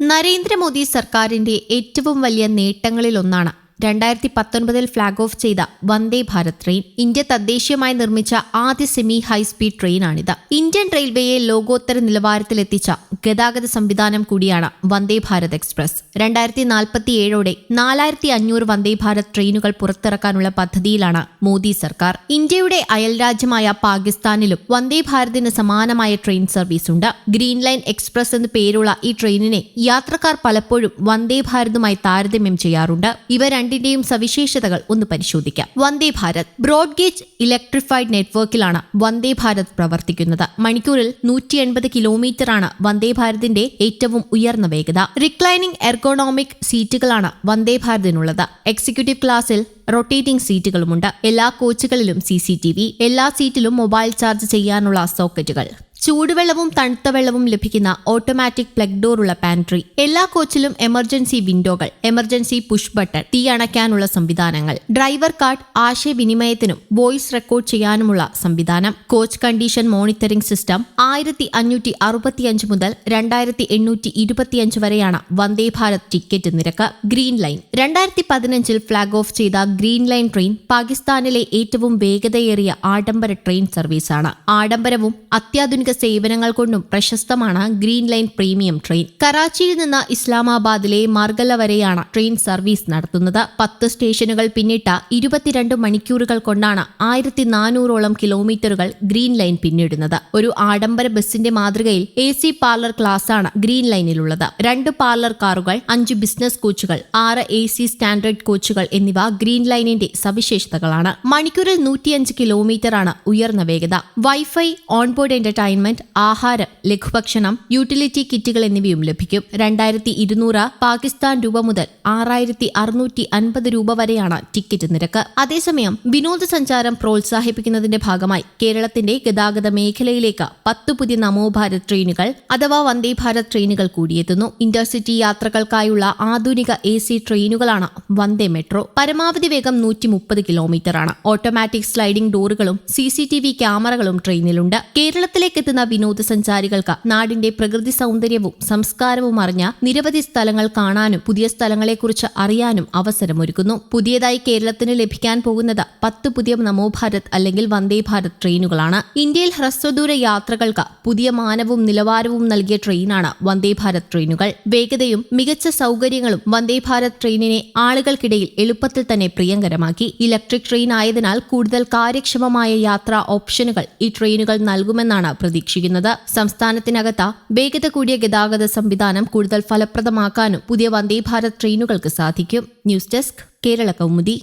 നരേന്ദ്രമോദി സർക്കാരിന്റെ ഏറ്റവും വലിയ നേട്ടങ്ങളിലൊന്നാണ് രണ്ടായിരത്തി പത്തൊൻപതിൽ ഫ്ളാഗ് ഓഫ് ചെയ്ത വന്ദേ ഭാരത് ട്രെയിൻ ഇന്ത്യ തദ്ദേശീയമായി നിർമ്മിച്ച ആദ്യ സെമി ഹൈസ്പീഡ് ട്രെയിനാണിത് ഇന്ത്യൻ റെയിൽവേയെ ലോകോത്തര നിലവാരത്തിലെത്തിച്ച ഗതാഗത സംവിധാനം കൂടിയാണ് വന്ദേ ഭാരത് എക്സ്പ്രസ് രണ്ടായിരത്തി നാൽപ്പത്തി ഏഴോടെ നാലായിരത്തി അഞ്ഞൂറ് വന്ദേ ഭാരത് ട്രെയിനുകൾ പുറത്തിറക്കാനുള്ള പദ്ധതിയിലാണ് മോദി സർക്കാർ. ഇന്ത്യയുടെ അയൽരാജ്യമായ പാകിസ്ഥാനിലും വന്ദേ ഭാരതിന് സമാനമായ ട്രെയിൻ സർവീസ് ഉണ്ട്. ഗ്രീൻ ലൈൻ എക്സ്പ്രസ് എന്ന് പേരുള്ള ഈ ട്രെയിനിനെ യാത്രക്കാർ പലപ്പോഴും വന്ദേ ഭാരതുമായി താരതമ്യം ചെയ്യാറുണ്ട്. ഇവ രണ്ടിന്റെയും സവിശേഷതകൾ ഒന്ന് പരിശോധിക്കാം. Vande Bharat broad gauge electrified നെറ്റ്വർക്കിലാണ് Vande Bharat പ്രവർത്തിക്കുന്നത്. മണിക്കൂറിൽ നൂറ്റി എൺപത് കിലോമീറ്ററാണ് വന്ദേ ഭാരതിന്റെ ഏറ്റവും ഉയർന്ന വേഗത. റിക്ലൈനിംഗ് എർഗോണോമിക് സീറ്റുകളാണ് വന്ദേ ഭാരതിനുള്ളത്. എക്സിക്യൂട്ടീവ് ക്ലാസ്സിൽ റൊട്ടേറ്റിംഗ് സീറ്റുകളുമുണ്ട്. എല്ലാ കോച്ചുകളിലും സി എല്ലാ സീറ്റിലും മൊബൈൽ ചാർജ് ചെയ്യാനുള്ള സോക്കറ്റുകൾ. ചൂടുവെള്ളവും തണുത്ത വെള്ളവും ലഭിക്കുന്ന ഓട്ടോമാറ്റിക് പ്ലഗ് ഡോർ ഉള്ള പാൻട്രി എല്ലാ കോച്ചിലും എമർജൻസി വിൻഡോകൾ എമർജൻസി പുഷ് ബട്ടൺ തീ അണയ്ക്കാനുള്ള സംവിധാനങ്ങൾ. ഡ്രൈവർ കാർഡ് ആശയവിനിമയത്തിനും വോയിസ് റെക്കോർഡ് ചെയ്യാനുമുള്ള സംവിധാനം. കോച്ച് കണ്ടീഷൻ മോണിറ്ററിംഗ് സിസ്റ്റം ആയിരത്തി അഞ്ഞൂറ്റി അറുപത്തിയഞ്ച് മുതൽ രണ്ടായിരത്തി എണ്ണൂറ്റി ഇരുപത്തിയഞ്ച് വരെയാണ് വന്ദേ ഭാരത് ടിക്കറ്റ് നിരക്ക്. ഗ്രീൻ ലൈൻ രണ്ടായിരത്തി പതിനഞ്ചിൽ ഫ്ളാഗ് ഓഫ് ചെയ്ത ഗ്രീൻ ലൈൻ ട്രെയിൻ പാകിസ്ഥാനിലെ ഏറ്റവും വേഗതയേറിയ ആഡംബര ട്രെയിൻ സർവീസാണ് ആഡംബരവും അത്യാധുനിക സേവനങ്ങൾ കൊണ്ടും പ്രശസ്തമാണ് ഗ്രീൻ ലൈൻ പ്രീമിയം ട്രെയിൻ. കറാച്ചിയിൽ നിന്ന് ഇസ്ലാമാബാദിലെ മാർഗല വരെയാണ് ട്രെയിൻ സർവീസ് നടത്തുന്നത്. പത്ത് സ്റ്റേഷനുകൾ പിന്നിട്ട ഇരുപത്തിരണ്ട് മണിക്കൂറുകൾ കൊണ്ടാണ് ആയിരത്തി നാനൂറോളം കിലോമീറ്ററുകൾ ഗ്രീൻ ലൈൻ പിന്നിടുന്നത്. ഒരു ആഡംബര ബസിന്റെ മാതൃകയിൽ എ സി പാർലർ ക്ലാസ്സാണ് ഗ്രീൻ ലൈനിലുള്ളത്. രണ്ട് പാർലർ കാറുകൾ അഞ്ച് ബിസിനസ് കോച്ചുകൾ ആറ് എ സി സ്റ്റാൻഡേർഡ് കോച്ചുകൾ എന്നിവ ഗ്രീൻ ലൈനിന്റെ സവിശേഷതകളാണ്. മണിക്കൂറിൽ നൂറ്റിയഞ്ച് കിലോമീറ്ററാണ് ഉയർന്ന വേഗത. വൈഫൈ ഓൺബോർഡ് എന്റർടൈൻമെന്റ് ആഹാരം ലഘുഭക്ഷണം യൂട്ടിലിറ്റി കിറ്റുകൾ എന്നിവയും ലഭിക്കും. രണ്ടായിരത്തി ഇരുന്നൂറ് പാകിസ്ഥാൻ രൂപ മുതൽ ആറായിരത്തി അറുന്നൂറ്റി അൻപത് രൂപ വരെയാണ് ടിക്കറ്റ് നിരക്ക്. അതേസമയം വിനോദസഞ്ചാരം പ്രോത്സാഹിപ്പിക്കുന്നതിന്റെ ഭാഗമായി കേരളത്തിന്റെ ഗതാഗത മേഖലയിലേക്ക് പത്ത് പുതിയ നമോ ഭാരത് ട്രെയിനുകൾ അഥവാ വന്ദേ ഭാരത് ട്രെയിനുകൾ കൂടിയെത്തുന്നു ഇന്റർസിറ്റി യാത്രകൾക്കായുള്ള ആധുനിക എ സി ട്രെയിനുകളാണ് വന്ദേ മെട്രോ. പരമാവധി വേഗം നൂറ്റി മുപ്പത് കിലോമീറ്റർ ആണ് ഓട്ടോമാറ്റിക് സ്ലൈഡിംഗ് ഡോറുകളും സി സി ടി വി ക്യാമറകളും ട്രെയിനിലുണ്ട്. കേരളത്തിലേക്ക് എത്തുന്ന വിനോദസഞ്ചാരികൾക്ക് നാടിന്റെ പ്രകൃതി സൗന്ദര്യവും സംസ്കാരവും അറിഞ്ഞ നിരവധി സ്ഥലങ്ങൾ കാണാനും പുതിയ സ്ഥലങ്ങളെക്കുറിച്ച് അറിയാനും അവസരമൊരുക്കുന്നു. പുതിയതായി കേരളത്തിന് ലഭിക്കാൻ പോകുന്നത് പത്ത് പുതിയ നമോഭാരത് അല്ലെങ്കിൽ വന്ദേ ഭാരത് ട്രെയിനുകളാണ്. ഇന്ത്യയിൽ ഹ്രസ്വദൂര യാത്രകൾക്ക് പുതിയ മാനവും നിലവാരവും നൽകിയ ട്രെയിനാണ് വന്ദേ ഭാരത് ട്രെയിനുകൾ. വേഗതയും മികച്ച സൗകര്യങ്ങളും വന്ദേ ഭാരത് ട്രെയിനിനെ ആളുകൾക്കിടയിൽ എളുപ്പത്തിൽ തന്നെ പ്രിയങ്കരമാക്കി. ഇലക്ട്രിക് ട്രെയിൻ ആയതിനാൽ കൂടുതൽ കാര്യക്ഷമമായ യാത്രാ ഓപ്ഷനുകൾ ഈ ട്രെയിനുകൾ നൽകുമെന്നാണ് പ്രതീക്ഷിക്കുന്നത് സംസ്ഥാനത്തിനകത്ത് വേഗത കൂടിയ ഗതാഗത സംവിധാനം കൂടുതൽ ഫലപ്രദമാക്കാനും പുതിയ വന്ദേ ഭാരത് ട്രെയിനുകൾക്ക് സാധിക്കും. News desk Kerala Kaumudi.